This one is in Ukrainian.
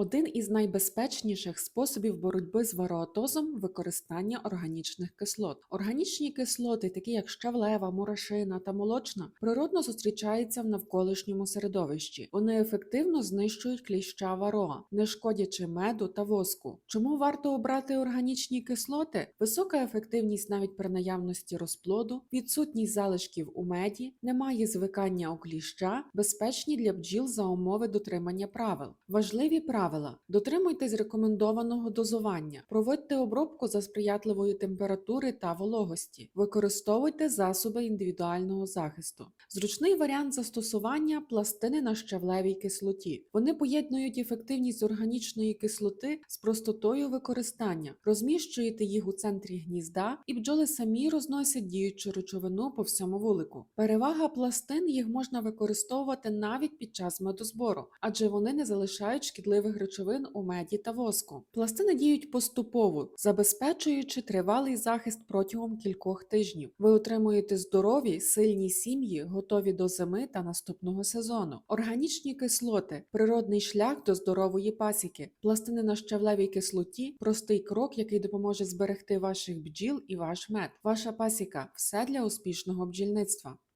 Один із найбезпечніших способів боротьби з вароатозом використання органічних кислот. Органічні кислоти, такі як щавлева, мурашина та молочна, природно зустрічаються в навколишньому середовищі. Вони ефективно знищують кліща вароа, не шкодячи меду та воску. Чому варто обрати органічні кислоти? Висока ефективність навіть при наявності розплоду, відсутність залишків у меді, немає звикання у кліща, безпечні для бджіл за умови дотримання правил. Важливі правила: дотримуйтесь рекомендованого дозування, проводьте обробку за сприятливої температури та вологості, використовуйте засоби індивідуального захисту. Зручний варіант застосування пластини на щавлевій кислоті. Вони поєднують ефективність органічної кислоти з простотою використання, розміщуєте їх у центрі гнізда, і бджоли самі розносять діючу речовину по всьому вулику. Перевага пластин їх можна використовувати навіть під час медозбору, адже вони не залишають шкідливих речовин у меді та воску. Пластини діють поступово, забезпечуючи тривалий захист протягом кількох тижнів. Ви отримуєте здорові, сильні сім'ї, готові до зими та наступного сезону. Органічні кислоти природний шлях до здорової пасіки. Пластини на щавлевій кислоті простий крок, який допоможе зберегти ваших бджіл і ваш мед. Ваша пасіка все для успішного бджільництва.